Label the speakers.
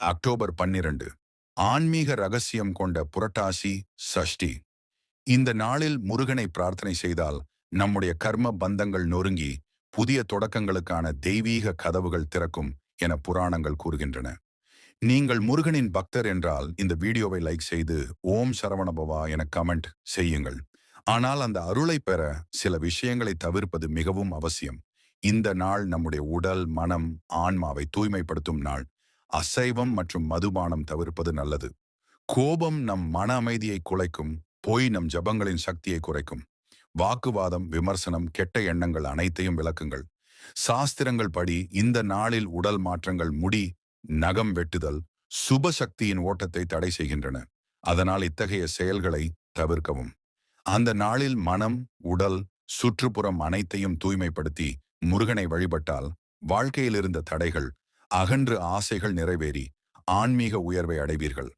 Speaker 1: October பன்னிரண்டு ஆன்மீக ரகசியம் கொண்ட புரட்டாசி சஷ்டி. இந்த நாளில் முருகனை பிரார்த்தனை செய்தால் நம்முடைய கர்ம பந்தங்கள் நொறுங்கி புதிய தொடக்கங்களுக்கான தெய்வீக கதவுகள் திறக்கும் என புராணங்கள் கூறுகின்றன. நீங்கள் முருகனின் பக்தர் என்றால் இந்த வீடியோவை லைக் செய்து ஓம் சரவணபவா என கமெண்ட் செய்யுங்கள். ஆனால் அந்த அருளை பெற சில விஷயங்களை தவிர்ப்பது மிகவும் அவசியம். இந்த நாள் நம்முடைய உடல் மனம் ஆன்மாவை தூய்மைப்படுத்தும் நாள். அசைவம் மற்றும் மதுபானம் தவிர்ப்பது நல்லது. கோபம் நம் மன அமைதியை குலைக்கும் பொய் நம் ஜபங்களின் சக்தியை குறைக்கும். வாக்குவாதம் விமர்சனம் கெட்ட எண்ணங்கள் அனைத்தையும் விளக்குங்கள். சாஸ்திரங்கள் படி இந்த நாளில் உடல் மாற்றங்கள் முடி நகம் வெட்டுதல் சுப சக்தியின் ஓட்டத்தை தடை செய்கின்றன. அதனால் இத்தகைய செயல்களை தவிர்க்கவும். அந்த நாளில் மனம் உடல் சுற்றுப்புறம் அனைத்தையும் தூய்மைப்படுத்தி முருகனை வழிபட்டால் வாழ்க்கையில் இருந்த தடைகள் அகன்று ஆசைகள் நிறைவேறி ஆன்மீக உயர்வை அடைவீர்கள்.